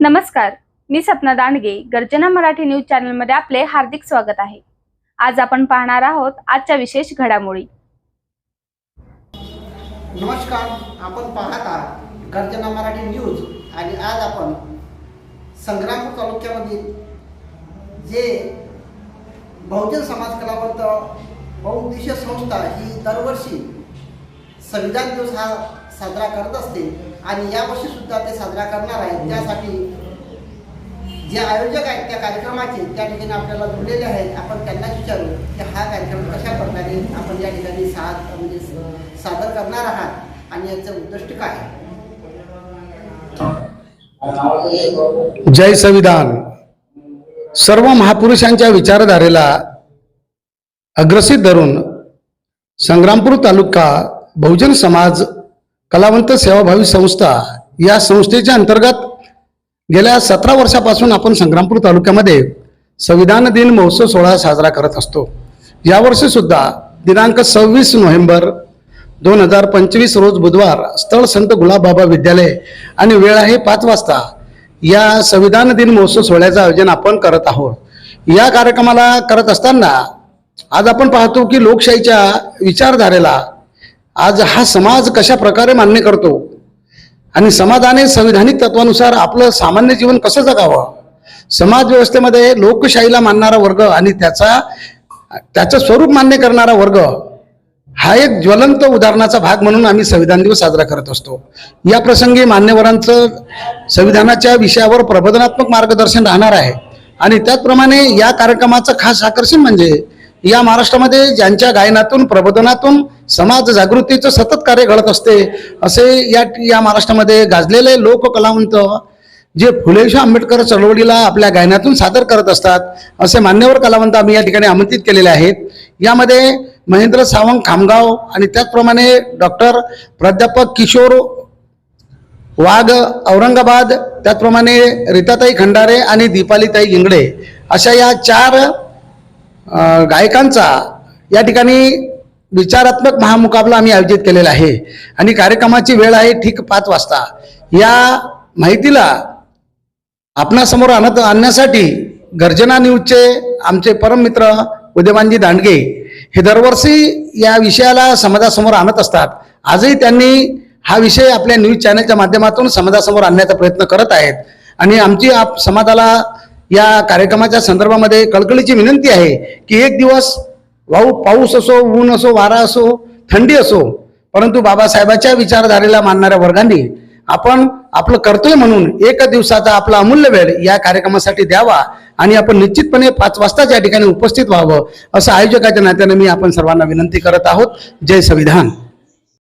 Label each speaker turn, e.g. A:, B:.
A: नमस्कार मी सपना दांडगे गर्जना मराठी न्यूज चॅनलमध्ये आपले हार्दिक स्वागत आहे. आज आपण पाहणार आहोत आजच्या विशेष घडामोडी.
B: नमस्कार आपण पाहत आहात गर्जना मराठी न्यूज आणि आज आपण संग्रामपूर तालुक्यामधील जे बहुजन समाज कलावंत बहुउद्देशीय संस्था ही दरवर्षी संविधान दिवस हा साजरा करत असते. आणि यावर्षी सुद्धा ते साजरा करणार आहेत. त्यासाठी जे आयोजक आहेत त्या कार्यक्रमाचे त्या ठिकाणी आपल्याला जुळलेले आहेत. आपण त्यांना विचारू की हा कार्यक्रम कशा प्रकारे आपण या ठिकाणी साथ म्हणजे सादर करणार आहात आणि याचं उद्दिष्ट काय
C: जय संविधान. सर्व महापुरुषांच्या विचारधारेला अग्रसित धरून संग्रामपूर तालुका बहुजन समाज कलावंत सेवाभावी संस्था या संस्थेच्या अंतर्गत गेल्या सतरा वर्षापासून आपण संग्रामपूर तालुक्यामध्ये संविधान दिन महोत्सव सोहळा साजरा करत असतो. यावर्षीसुद्धा दिनांक सव्वीस नोव्हेंबर दोन हजार पंचवीस रोज बुधवार स्थळ संत गुलाबबाबा विद्यालय आणि वेळ आहे पाच वाजता या संविधान दिन महोत्सव सोहळ्याचं आयोजन आपण करत आहोत. या कार्यक्रमाला करत असताना आज आपण पाहतो की लोकशाहीच्या विचारधारेला आज हा समाज कशा प्रकारे मान्य करतो? आणि समाजाने संविधानिक तत्वानुसार आपलं सामान्य जीवन कसं जगावं? समाज व्यवस्थेमध्ये लोकशाहीला मानणारा वर्ग आणि त्याचा त्याचं स्वरूप मान्य करणारा वर्ग हा एक ज्वलंत उदाहरणाचा भाग म्हणून आम्ही संविधान दिवस साजरा करत असतो. या प्रसंगी मान्यवरांचं संविधानाच्या विषयावर प्रबोधनात्मक मार्गदर्शन राहणार आहे. आणि त्याचप्रमाणे या कार्यक्रमाचं खास आकर्षण म्हणजे या महाराष्ट्रामध्ये ज्यांच्या गायनातून प्रबोधनातून समाज जागृतीचं सतत कार्य घडत असते असे या या महाराष्ट्रामध्ये गाजलेले लोककलावंत जे फुलेशा आंबेडकर चळवळीला आपल्या गायनातून सादर करत असतात असे मान्यवर कलावंत आम्ही या ठिकाणी आमंत्रित केलेले आहेत. यामध्ये महेंद्र सावंत खामगाव आणि त्याचप्रमाणे डॉक्टर प्राध्यापक किशोर वाघ औरंगाबाद त्याचप्रमाणे रीताताई खंडारे आणि दीपालीताई इंगडे अशा या चार गायकांचा या ठिकाणी विचारात्मक महामुकाबला आम्ही आयोजित केलेला आहे. आणि कार्यक्रमाची वेळ आहे ठीक पाच वाजता. या माहितीला आपणासमोर आणत आणण्यासाठी गर्जना न्यूजचे आमचे परममित्र उदयमानजी दांडगे हे दरवर्षी या विषयाला समाजासमोर आणत असतात. आजही त्यांनी हा विषय आपल्या न्यूज चॅनलच्या माध्यमातून समाजासमोर आणण्याचा प्रयत्न करत आहेत. आणि आमची आप समाजाला या कार्यक्रमाच्या संदर्भामध्ये कळकळीची विनंती आहे की एक दिवस वाऊ पाऊस असो ऊन असो वारा असो थंडी असो परंतु बाबासाहेबाच्या विचारधारेला मानणाऱ्या वर्गांनी आपण आपलं कर्तव्य म्हणून एक दिवसाचा आपला अमूल्य वेळ या कार्यक्रमासाठी द्यावा आणि आपण निश्चितपणे पाच वाजताच या ठिकाणी उपस्थित व्हावं असं आयोजकाच्या नात्याने मी आपण सर्वांना विनंती करत आहोत. जय संविधान.